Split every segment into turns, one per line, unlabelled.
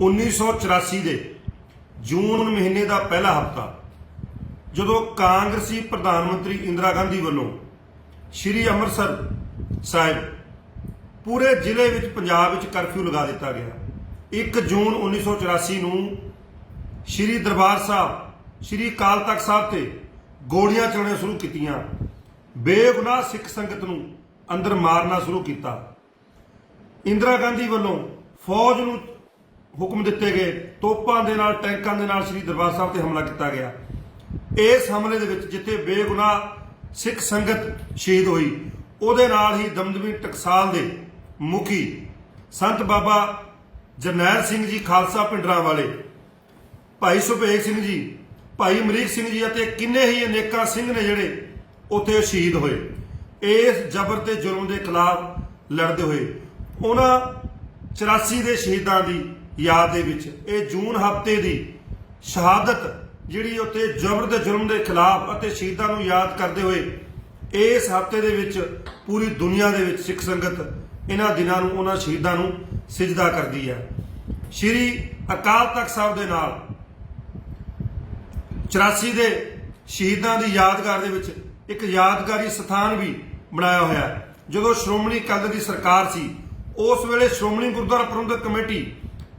1984 ਦੇ ਜੂਨ ਮਹੀਨੇ ਦਾ ਪਹਿਲਾ ਹਫਤਾ, ਜਦੋਂ ਕਾਂਗਰਸੀ ਪ੍ਰਧਾਨ ਮੰਤਰੀ ਇੰਦਰਾ ਗਾਂਧੀ ਵੱਲੋਂ ਸ਼੍ਰੀ ਅੰਮ੍ਰਿਤਸਰ ਸਾਹਿਬ ਪੂਰੇ ਜ਼ਿਲ੍ਹੇ ਵਿੱਚ ਪੰਜਾਬ ਵਿੱਚ ਕਰਫਿਊ ਲਗਾ ਦਿੱਤਾ ਗਿਆ। 1 ਜੂਨ 1984 ਨੂੰ ਸ਼੍ਰੀ ਦਰਬਾਰ ਸਾਹਿਬ, ਸ਼੍ਰੀ ਅਕਾਲ ਤਖਤ ਸਾਹਿਬ ਤੇ ਗੋਲੀਆਂ ਚਲਾਉਣੀਆਂ ਸ਼ੁਰੂ ਕੀਤੀਆਂ। ਬੇਗੁਨਾਹ ਸਿੱਖ ਸੰਗਤ ਨੂੰ ਅੰਦਰ ਮਾਰਨਾ ਸ਼ੁਰੂ ਕੀਤਾ। ਇੰਦਰਾ ਗਾਂਧੀ ਵੱਲੋਂ ਫੌਜ ਨੂੰ ਹੁਕਮ ਦਿੱਤੇ ਗਏ। ਤੋਪਾਂ ਦੇ ਨਾਲ, ਟੈਂਕਾਂ ਦੇ ਨਾਲ ਸ੍ਰੀ ਦਰਬਾਰ ਸਾਹਿਬ ਤੇ ਹਮਲਾ ਕੀਤਾ ਗਿਆ। ਇਸ ਹਮਲੇ ਦੇ ਵਿੱਚ ਜਿੱਥੇ ਬੇਗੁਨਾਹ ਸਿੱਖ ਸੰਗਤ ਸ਼ਹੀਦ ਹੋਈ, ਉਹਦੇ ਨਾਲ ਹੀ ਦਮਦਮੀ ਟਕਸਾਲ ਦੇ ਮੁਖੀ ਸੰਤ ਬਾਬਾ ਜਰਨੈਲ ਸਿੰਘ ਜੀ ਖਾਲਸਾ ਪਿੰਡਰਾਂ ਵਾਲੇ, ਭਾਈ ਸੁਭੇਗ ਸਿੰਘ ਜੀ, ਭਾਈ ਅਮਰੀਕ ਸਿੰਘ ਜੀ ਅਤੇ ਕਿੰਨੇ ਹੀ ਅਨੇਕਾਂ ਸਿੰਘ ਨੇ ਜਿਹੜੇ ਉੱਥੇ ਸ਼ਹੀਦ ਹੋਏ। ਇਸ ਜ਼ਬਰ ਤੇ ਜ਼ੁਲਮ ਦੇ ਖਿਲਾਫ ਲੜਦੇ ਹੋਏ, ਉਹਨਾਂ 84 ਦੇ ਸ਼ਹੀਦਾਂ ਦੀ ਯਾਦ ਦੇ ਵਿੱਚ, ਇਹ ਜੂਨ ਹਫ਼ਤੇ ਦੀ ਸ਼ਹਾਦਤ ਜਿਹੜੀ ਉੱਥੇ ਜ਼ਬਰ ਤੇ ਜ਼ੁਲਮ ਦੇ ਖਿਲਾਫ ਅਤੇ ਸ਼ਹੀਦਾਂ ਨੂੰ ਯਾਦ ਕਰਦੇ ਹੋਏ, ਇਸ ਹਫ਼ਤੇ ਦੇ ਵਿੱਚ ਪੂਰੀ ਦੁਨੀਆ ਦੇ ਵਿੱਚ ਸਿੱਖ ਸੰਗਤ ਇਹਨਾਂ ਦਿਨਾਂ ਨੂੰ, ਉਹਨਾਂ ਸ਼ਹੀਦਾਂ ਨੂੰ ਸਿਜਦਾ ਕਰਦੀ ਹੈ। ਸ਼੍ਰੀ ਅਕਾਲ ਤਖਤ ਸਾਹਿਬ ਦੇ ਨਾਲ 84 ਦੇ ਸ਼ਹੀਦਾਂ ਦੀ ਯਾਦਗਾਰ ਦੇ ਵਿੱਚ ਇੱਕ ਯਾਦਗਾਰੀ ਸਥਾਨ ਵੀ ਬਣਾਇਆ ਹੋਇਆ ਜਦੋਂ ਸ਼੍ਰੋਮਣੀ ਅਕਾਲੀ ਦੀ ਸਰਕਾਰ ਸੀ, ਉਸ ਵੇਲੇ ਸ਼੍ਰੋਮਣੀ ਗੁਰਦੁਆਰਾ ਪ੍ਰਬੰਧਕ ਕਮੇਟੀ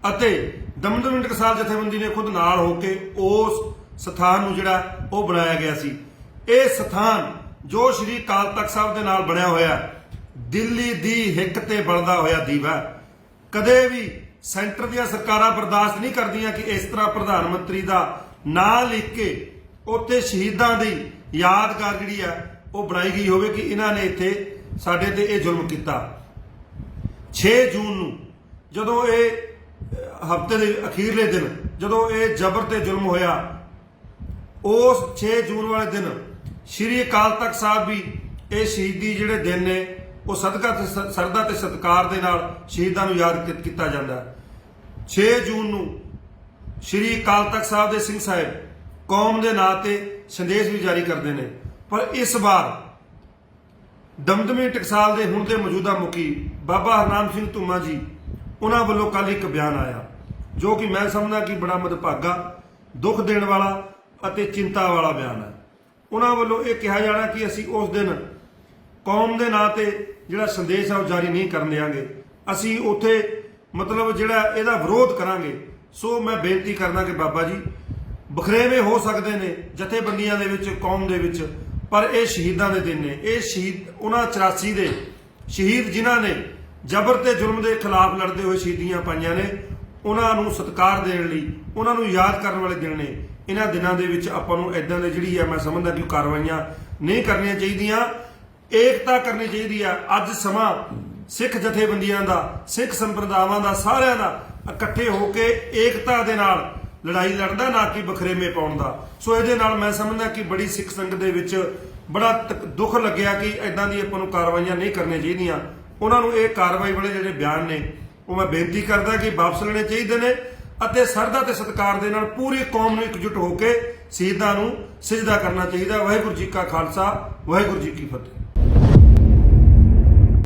ਅਤੇ ਦਮਦਮੀ ਟਕਸਾਲ ਜਥੇਬੰਦੀ ਨੇ ਖੁਦ ਨਾਲ ਹੋ ਕੇ ਉਸ ਸਥਾਨ ਨੂੰ ਜਿਹੜਾ ਉਹ ਬਣਾਇਆ ਗਿਆ ਸੀ। ਇਹ ਸਥਾਨ ਜੋ ਸ਼੍ਰੀ ਅਕਾਲ ਤਖਤ ਸਾਹਿਬ ਦੇ ਨਾਲ ਬਣਿਆ ਹੋਇਆ, ਦਿੱਲੀ ਦੀ ਹਿੱਕ ਤੇ ਬਲਦਾ ਹੋਇਆ ਦੀਵਾ, ਕਦੇ ਵੀ ਸੈਂਟਰ ਦੀਆਂ ਸਰਕਾਰਾਂ ਬਰਦਾਸ਼ਤ ਨਹੀਂ ਕਰਦੀਆਂ ਕਿ ਇਸ ਤਰ੍ਹਾਂ ਪ੍ਰਧਾਨ ਮੰਤਰੀ ਦਾ ਨਾਂ ਲਿਖ ਕੇ ਉੱਥੇ ਸ਼ਹੀਦਾਂ ਦੀ ਯਾਦਗਾਰ ਜਿਹੜੀ ਆ, ਉਹ ਬਣਾਈ ਗਈ ਹੋਵੇ ਕਿ ਇਹਨਾਂ ਨੇ ਇੱਥੇ ਸਾਡੇ ਤੇ ਇਹ ਜ਼ੁਲਮ ਕੀਤਾ। 6 ਜੂਨ ਨੂੰ ਜਦੋਂ ਇਹ ਹਫ਼ਤੇ ਦੇ ਅਖੀਰਲੇ ਦਿਨ, ਜਦੋਂ ਇਹ ਜ਼ਬਰ ਤੇ ਜ਼ੁਲਮ ਹੋਇਆ, ਉਸ 6 ਜੂਨ ਵਾਲੇ ਦਿਨ ਸ਼੍ਰੀ ਅਕਾਲ ਤਖਤ ਸਾਹਿਬ ਵੀ ਇਹ ਸ਼ਹੀਦੀ ਜਿਹੜੇ ਦਿਨ ਨੇ, ਉਹ ਸਦਕਾ ਤੇ ਸਰਦਾ ਤੇ ਸਤਕਾਰ ਦੇ ਨਾਲ ਸ਼ਹੀਦਾਂ ਨੂੰ ਯਾਦ ਕੀਤਾ ਜਾਂਦਾ ਹੈ। 6 ਜੂਨ ਨੂੰ ਸ਼੍ਰੀ ਅਕਾਲ ਤਖਤ ਸਾਹਿਬ ਦੇ ਸਿੰਘ ਸਾਹਿਬ ਕੌਮ ਦੇ ਨਾਂ ਤੇ ਸੰਦੇਸ਼ ਵੀ ਜਾਰੀ ਕਰਦੇ ਨੇ। ਪਰ ਇਸ ਵਾਰ ਦਮਦਮੀ ਟਕਸਾਲ ਦੇ ਹੁਣ ਦੇ ਮੌਜੂਦਾ ਮੁਖੀ ਬਾਬਾ ਹਰਨਾਮ ਸਿੰਘ ਧੁਮਾ ਜੀ ਉਹਨਾਂ ਵੱਲੋਂ ਕੱਲ ਇੱਕ ਬਿਆਨ ਆਇਆ, ਜੋ ਕਿ ਮੈਂ ਸਮਝਦਾ ਕਿ ਬੜਾ ਮਦਭਾਗਾ, ਦੁੱਖ ਦੇਣ ਵਾਲਾ ਅਤੇ ਚਿੰਤਾ ਵਾਲਾ ਬਿਆਨ ਹੈ। ਉਹਨਾਂ ਵੱਲੋਂ ਇਹ ਕਿਹਾ ਜਾਣਾ ਕਿ ਅਸੀਂ ਉਸ ਦਿਨ ਕੌਮ ਦੇ ਨਾਂ ਤੇ ਜਿਹੜਾ ਸੰਦੇਸ਼ ਆ ਉਹ ਜਾਰੀ ਨਹੀਂ ਕਰਨ ਦਿਆਂਗੇ। ਅਸੀਂ ਉੱਥੇ ਮਤਲਬ ਜਿਹੜਾ ਇਹਦਾ ਵਿਰੋਧ ਕਰਾਂਗੇ। ਸੋ ਮੈਂ ਬੇਨਤੀ ਕਰਦਾ ਕਿ ਬਾਬਾ ਜੀ, ਬਖਰੇਵੇਂ ਹੋ ਸਕਦੇ ਨੇ ਜਥੇਬੰਦੀਆਂ ਦੇ ਵਿੱਚ, ਕੌਮ ਦੇ ਵਿੱਚ, ਪਰ ਇਹ ਸ਼ਹੀਦਾਂ ਦੇ ਦਿਨ ਨੇ। ਇਹ ਸ਼ਹੀਦ, ਉਹਨਾਂ 84 ਦੇ ਸ਼ਹੀਦ ਜਿਨ੍ਹਾਂ ਨੇ ਜ਼ਬਰ ਤੇ ਜ਼ੁਲਮ ਦੇ ਖਿਲਾਫ ਲੜਦੇ ਹੋਏ ਸ਼ਹੀਦੀਆਂ ਪਾਈਆਂ ਨੇ। ਉਹਨਾਂ ਨੂੰ ਸਤਿਕਾਰ ਦੇਣ ਲਈ, ਉਹਨਾਂ ਨੂੰ ਯਾਦ ਕਰਨ ਵਾਲੇ ਦਿਨ ਨੇ। ਇਹਨਾਂ ਦਿਨਾਂ ਦੇ ਵਿੱਚ ਆਪਾਂ ਨੂੰ ਇਦਾਂ ਦੇ ਜਿਹੜੀ ਆ, ਮੈਂ ਸਮਝਦਾ ਕਿ ਕਾਰਵਾਈਆਂ ਨਹੀਂ ਕਰਨੀਆਂ ਚਾਹੀਦੀਆਂ। ਏਕਤਾ ਕਰਨੀ ਚਾਹੀਦੀ ਆ। ਅੱਜ ਸਮਾਂ ਸਿੱਖ ਜਥੇਬੰਦੀਆਂ ਦਾ, ਸਿੱਖ ਸੰਪਰਦਾਵਾਂ ਦਾ, ਸਾਰਿਆਂ ਦਾ ਇਕੱਠੇ ਹੋ ਕੇ ਏਕਤਾ ਦੇ ਨਾਲ ਲੜਾਈ ਲੜਦਾ, ਨਾ ਕਿ ਬਖਰੇਵੇਂ ਪਾਉਣ ਦਾ। ਸੋ ਇਹਦੇ ਨਾਲ ਮੈਂ ਸਮਝਦਾ ਕਿ ਬੜੀ ਸਿੱਖ ਸੰਗਤ ਦੇ ਵਿੱਚ ਬੜਾ ਦੁੱਖ ਲੱਗਿਆ ਕਿ ਇਦਾਂ ਦੀ ਆਪਾਂ ਨੂੰ ਕਾਰਵਾਈਆਂ ਨਹੀਂ ਕਰਨੀਆਂ ਚਾਹੀਦੀਆਂ। ਉਹਨਾਂ ਨੂੰ ਇਹ ਕਾਰਵਾਈ ਵਾਲੇ ਜਿਹੜੇ ਬਿਆਨ ਨੇ, ਉਹ ਮੈਂ ਬੇਨਤੀ ਕਰਦਾ ਕਿ ਵਾਪਸ ਲੈਣੇ ਚਾਹੀਦੇ ਨੇ ਅਤੇ ਸਰਦਾ ਤੇ ਸਤਿਕਾਰ ਦੇ ਨਾਲ ਪੂਰੀ ਕੌਮ ਨੂੰ ਇਕਜੁੱਟ ਹੋ ਕੇ ਸ਼ਹੀਦਾਂ ਨੂੰ ਸਿਜਦਾ ਕਰਨਾ ਚਾਹੀਦਾ। ਵਾਹਿਗੁਰੂ ਜੀ ਕਾ ਖਾਲਸਾ, ਵਾਹਿਗੁਰੂ ਜੀ ਕੀ ਫਤਿਹ।